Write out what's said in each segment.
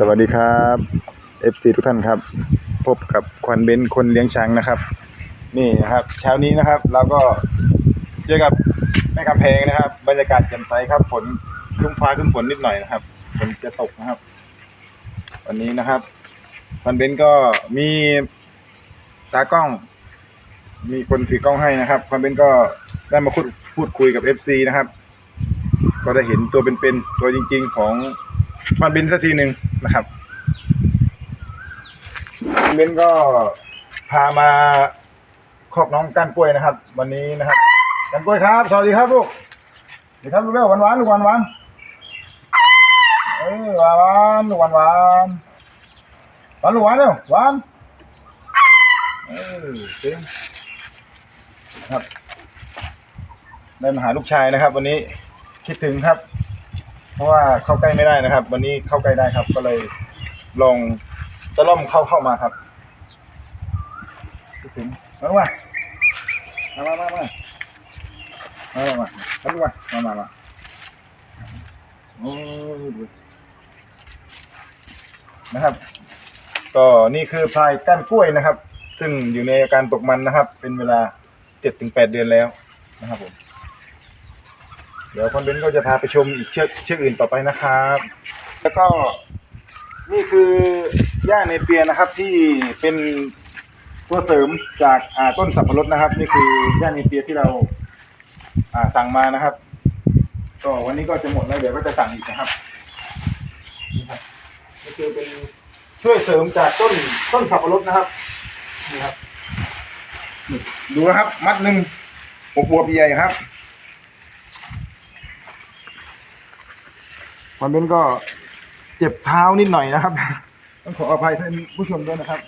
สวัสดีครับ FC ทุกท่านครับ พบกับควันเบนคนเลี้ยงช้างนะครับ นี่นะครับ เช้านี้นะครับเราก็เจอกับแม่กำแพงนะครับ บรรยากาศแจ่มใสครับฝนครึ้มฟ้าครึ้มฝนนิดหน่อยนะครับฝนจะตกนะครับ วันนี้นะครับควันเบนก็มีตากล้อง มีคนถือกล้องให้นะครับควันเบนก็ได้มาพูดพูดคุยกับ FC นะครับ ก็ได้เห็นตัวเป็นๆตัวจริง ๆ ของมันบินสักทีหนึ่ง นะครับเบนก็พามาครอบน้องก้านกล้วยนะครับ วันนี้นะครับก้านกล้วยครับสวัสดีครับลูกสวัสดีครับลูกเร็วหวานหวานลูกหวานหวานเอ้ยหวานหวานลูกหวานหวานหวานลูกหวานเร็วหวานเออเจ๋งครับได้มาหาลูกชายนะครับ วันนี้คิดถึงครับ เพราะว่าเข้าใกล้ไม่ได้นะครับ วันนี้เข้าใกล้ได้ครับ ก็เลยลองจะล่อมเข้าเข้ามาครับคิดถึงมาว่ามามามามามามามามามามามามาโอ้นะครับ ก็นี่คือพลายก้านกล้วยนะครับ ซึ่งอยู่ในอาการตกมันนะครับ เป็นเวลาเจ็ดถึงแปดเดือนแล้วนะครับผม เดี๋ยวคอนเบนก็จะพาไปชมอีกเชือกเชือกอื่นต่อไปนะครับ แล้วก็นี่คือหญ้าเนเปียนะครับที่เป็นตัวเสริมจากาต้นสับปะรดนะครับ นี่คือหญ้าเนเปียที่เราอาสั่งมานะครับ ก็วันนี้ก็จะหมดแล้วเดี๋ยวก็จะสั่งอีกนะครับนี่คือเป็นช่วยเสริมจากต้นต้นสับปะรดนะครับนี่ครับดูนะครับ มัดหนึ่งบวบๆใหญ่ครับ มันเป็นก็เจ็บเท้านิดหน่อยนะครับ ต้องขออภัยท่านผู้ชมด้วยนะครับ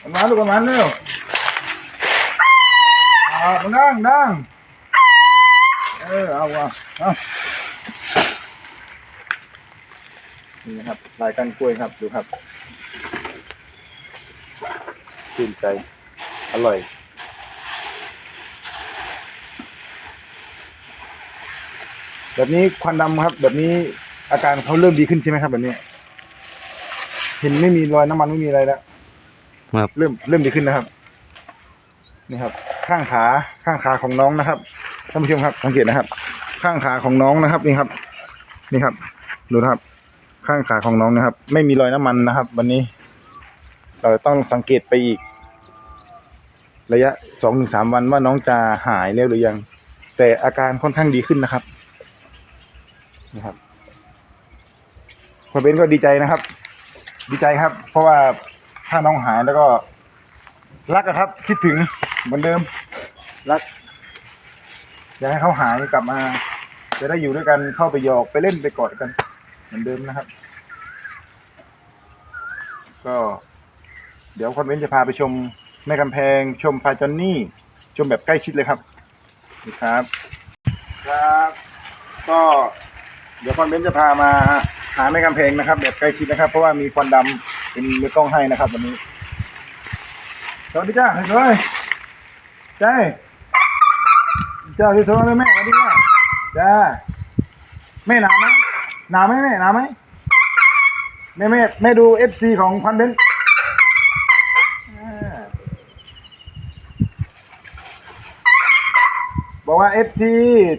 มันมาลูกมันมาเร็วอานั่งนั่งเออเอาว่ะเอานี่นะครับลายกันกล้วยครับ ดูครับชื่นใจ อร่อย แบบนี้ควันดำครับ แบบนี้อาการเขาเริ่มดีขึ้นใช่ไหมครับ แบบนี้ เห็นไม่มีรอยน้ำมันไม่มีอะไรแล้วครับ เริ่มเริ่มดีขึ้นนะครับ นี่ครับ ข้างขาข้างขาของน้องนะครับท่านผู้ชมครับสังเกตนะครับ ข้างขาของน้องนะครับ นี่ครับ นี่ครับ ดูนะครับ ข้างขาของน้องนะครับ ไม่มีรอยน้ำมันนะครับ วันนี้ เราต้องสังเกตไปอีก ระยะสองถึงสามวันว่าน้องจะหายแล้วหรือยัง แต่อาการค่อนข้างดีขึ้นนะครับ นะครับคุณเบนก็ดีใจนะครับ ดีใจครับ เพราะว่าถ้าน้องหายแล้วก็ รักอะครับ คิดถึงเหมือนเดิม รักอยากให้เขาหายกลับมา จะได้อยู่ด้วยกันเข้าไปหยอกไปเล่นไปกอดกัน เหมือนเดิมนะครับ ก็ เดี๋ยวคอนเวนจะพาไปชมแม่กำแพง ชมพาจอนนี่ชมแบบใกล้ชิดเลยครับนี่ครับ ครับ ก็ เดี๋ยวคอนเบนจะพามาหาแม่กำแพงนะครับ แบบใกล้ชิดนะครับ เพราะว่ามีควันดำเป็นมือกล้องให้นะครับวันนี้สวัสดีจ้าเฮ้ยใช่เจ้าที่โทรเลยแม่สวัสดีจ้าจ้าแม่หนาวไหมหนาวไหมแม่หนาวไหมแม่แม่แม่ดูเอฟซีของควันเบนบอกว่าเอฟซี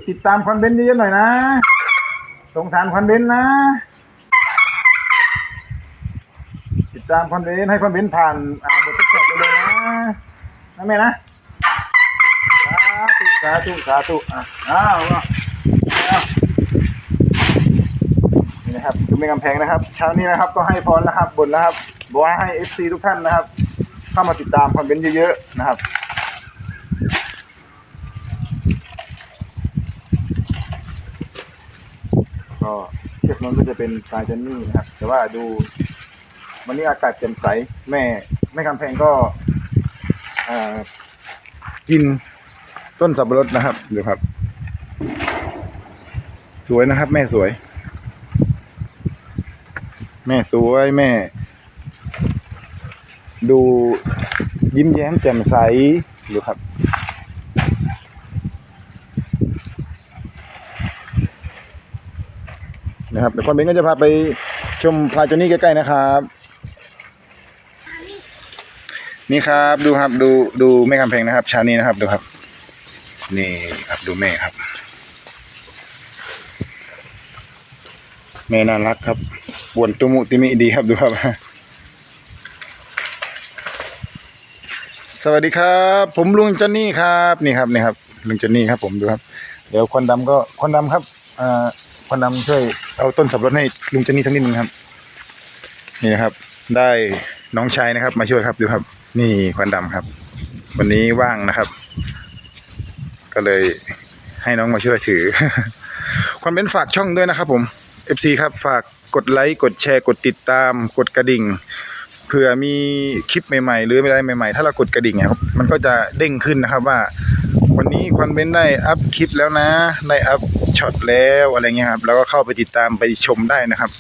ติดตามคอนเบนต์เยอะๆหน่อยนะ สงสารคอนเบนนะ ติดตามคอนเบนให้คอนเบนผ่านอ่าบททดสอบเลยนะนะแม่นะสาธุสาธุสาธุอะอ้าวอ้าววนี่นะครับคือไม่กำแพงนะครับ เช้านี้นะครับ ก็ให้พรนะครับบนนะครับบอกว่าให้เอฟซีทุกท่านนะครับ เข้ามาติดตามคอนเบนเยอะๆนะครับ ก็เชือกนั้นก็จะเป็นสายเจนนี่นะครับ แต่ว่าดู วันนี้อากาศแจ่มใส แม่แม่คำแพงก็กินต้นสับปะรดนะครับดูครับ สวยนะครับ แม่สวย แม่สวยแม่ ดูยิ้มแย้มแจ่มใสดูครับ นะครับเดี๋ยวคนเบนก็จะพาไปชมพลายจนนี่ใกล้ๆนะครับ นี่ครับดูครับดูดูแม่กำแพงนะครับชานี้นะครับดูครับ นี่ครับดูแม่ครับ แม่น่ารักครับปวนตุมุติมิดีครับดูครับ สวัสดีครับ ผมลุงจนนี่ครับนี่ครับนี่ครับลุงจนนี่ครับ ผมดูครับ เดี๋ยวควันดำก็ควันดำครับอ่า ควนดำช่วยเอาต้นสับปะรดให้ลุงจนี่สักนิดนึงครับ นี่นะครับ ได้น้องชายนะครับ มาช่วยครับดูครับ นี่ควันดำครับ วันนี้ว่างนะครับ ก็เลยให้น้องมาช่วยถือ ควันเป็นฝากช่องด้วยนะครับผม FC ครับ ฝากกดไลค์กดแชร์กดติดตาม กดกระดิ่งเผื่อมีคลิปใหม่ๆ หรืออะไรใหม่ๆ ถ้าเรากดกระดิ่งเนี่ยครับมันก็จะเด้งขึ้นนะครับว่า ควันเบนได้อัพคลิปแล้วนะ ได้อัพช็อตแล้วอะไรเงี้ยครับ แล้วก็เข้าไปติดตามไปชมได้นะครับ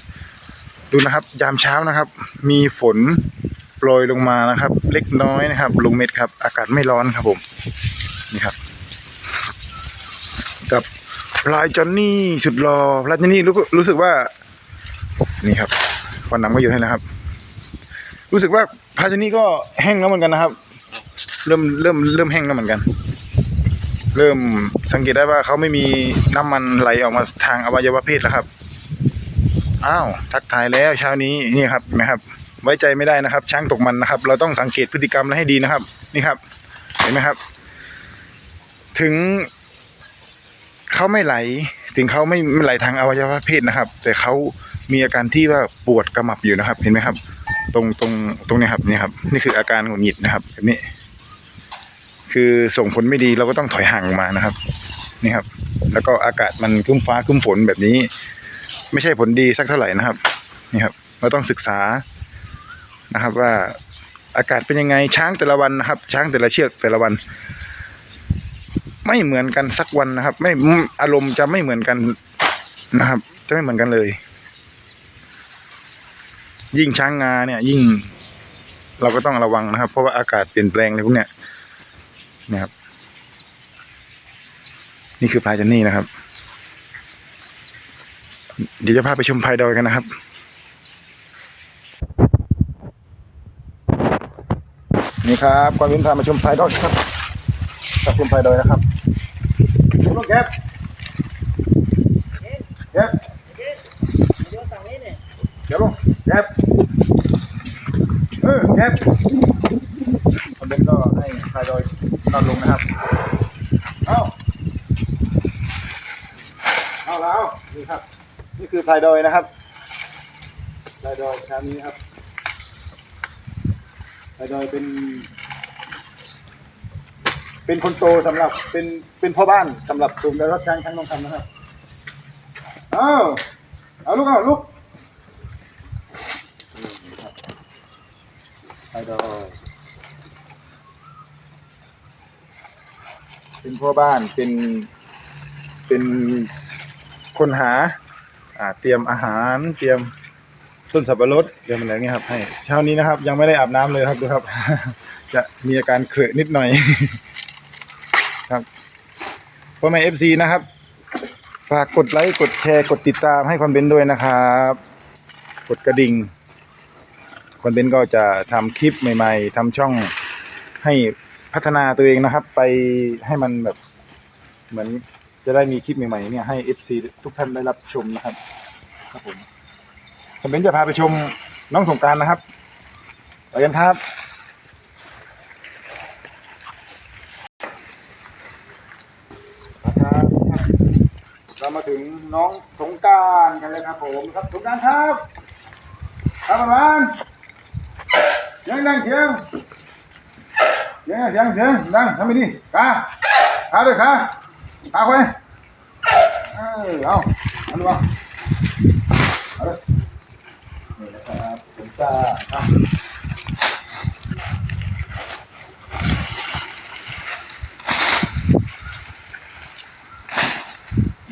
ดูนะครับ ยามเช้านะครับ มีฝนโปรยลงมานะครับ เล็กน้อยนะครับ ลงเม็ดครับ อากาศไม่ร้อนครับผมนี่ครับ กับพลายจอนนี่สุดรอพลายจอนนี่รู้รู้สึกว่านี่ครับควันดำก็อยู่ให้แล้วครับ รู้สึกว่าพลายจอนนี่ก็แห้งแล้วเหมือนกันนะครับ เริ่มเริ่มเริ่มแห้งแล้วเหมือนกัน เริ่มสังเกตได้ว่าเขาไม่มีน้ำมันไหลออกมาทางอวัยวะเพศแล้วครับ อ้าวทักทายแล้วเช้านี้นี่ครับนะครับ ไว้ใจไม่ได้นะครับ ช้างตกมันนะครับ เราต้องสังเกตพฤติกรรมและให้ดีนะครับ นี่ครับ เห็นไหมครับ ถึงเขาไม่ไหล ถึงเขาไม่ไม่ไหลทางอวัยวะเพศนะครับ แต่เขามีอาการที่ว่าปวดกระหมับอยู่นะครับ เห็นไหมครับ ตรงตรงตรงนี้ครับนี่ครับ นี่คืออาการหงุดหงิดนะครับแบบนี้ คือส่งผลไม่ดีเราก็ต้องถอยห่างออกมานะครับ นี่ครับ แล้วก็อากาศมันคึ้มฟ้าคึ้มฝนแบบนี้ ไม่ใช่ผลดีสักเท่าไหร่นะครับ นี่ครับ เราต้องศึกษานะครับ ว่าอากาศเป็นยังไงช้างแต่ละวันนะครับ ช้างแต่ละเชือกแต่ละวัน ไม่เหมือนกันสักวันนะครับ ไม่อารมณ์จะไม่เหมือนกันนะครับ จะไม่เหมือนกันเลย ยิ่งช้างงาเนี่ย ยิ่ง เราก็ต้องระวังนะครับ เพราะว่าอากาศเปลี่ยนแปลงอะไรพวกเนี้ย นะครับ นี่คือพลายจันนี่นะครับ เดี๋ยวจะพาไปชมพายดอยกันนะครับนี่ครับก่อนวินพามาชมพายดอยครับกับชมพายดอยนะครับลูกแก๊บแก๊บเดี๋ยวลงแก๊บเออแก๊บคนเดินก็ให้พายดอย นอนลงนะครับ เอาเอาแล้วนี่ครับ นี่คือพายดอยนะครับพายดอยชามนี้ครับพายดอยเป็น เป็นคนโตสำหรับเป็นเป็นพ่อบ้านสำหรับสูงและรถช้างช้างทองคำนะครับ เอาเอาลูกเอาลูกนี่ครับพายดอย เป็นพ่อบ้านเป็นเป็นคนหา อ่า เตรียมอาหารเตรียมต้นสับปะรดเตรียมอะไรเงี้ยครับ ให้เช้านี้นะครับ ยังไม่ได้อาบน้ำเลยครับดูครับ จะมีอาการเครอะนิดหน่อย ครับพ่อแม่เอฟซีนะครับฝากกดไลค์กดแชร์กดติดตามให้คอนเบนด้วยนะครับ กดกระดิ่งคอนเบนก็จะทำคลิปใหม่ ๆทำช่องให้ พัฒนาตัวเองนะครับ ไปให้มันแบบ เหมือนจะได้มีคลิปใหม่ๆเนี่ยให้เอฟซีทุกท่านได้รับชมนะครับ ครับผมคอนเบนจะพาไปชมน้องสงการนะครับไปกันครับนะครับ เรามาถึงน้องสงการกันเลยครับผมครับสงการครับครับประมาณเสียงดังเสียง เสียงเสียงเสียงดังทำไปดิขาขาด้วยขาขาไปเออเอาเอาดูเอาเอาเลยนี่นะครับสงกรารครับ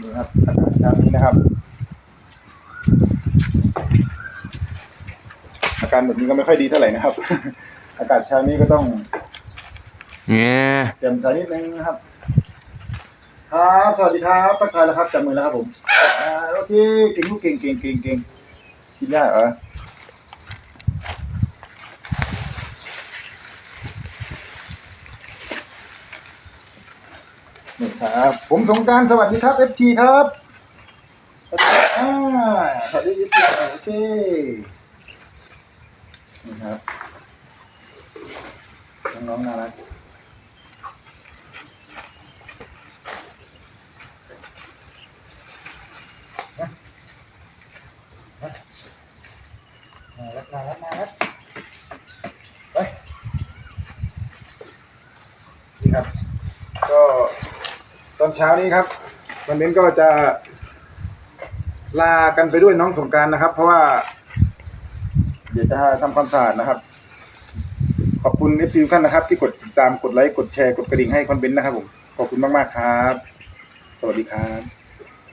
นี่ครับอากาศเช้านี้นะครับ อาการแบบนี้ก็ไม่ค่อยดีเท่าไหร่นะครับ อากาศเช้านี้ก็ต้อง เนี่ยเตรียมใจนิดนึงนะครับครับสวัสดีครับทักทายแล้วครับจับมือแล้วครับผมอ่าโอเคเก่งลูกเก่งเก่งเก่งเก่งกินได้เหรอนี่ครับผมสงการสวัสดีครับเอฟทีครับสวัสดีครับสวัสดีเอฟทีโอเคนี่ครับน้องๆน่ารัก แล้วมาแล้วมาแล้วไปนี่ครับ ก็ตอนเช้านี้ครับวันนี้ก็จะลากันไปด้วยน้องสงการนะครับ เพราะว่า เดี๋ยวจะทำความสะอาดนะครับ ขอบคุณเอฟซีทุกท่านนะครับ ที่กดติดตามกดไลค์กดแชร์กดกระดิ่งให้คอนเบนต์นะครับผมขอบคุณมากๆครับ สวัสดีครับ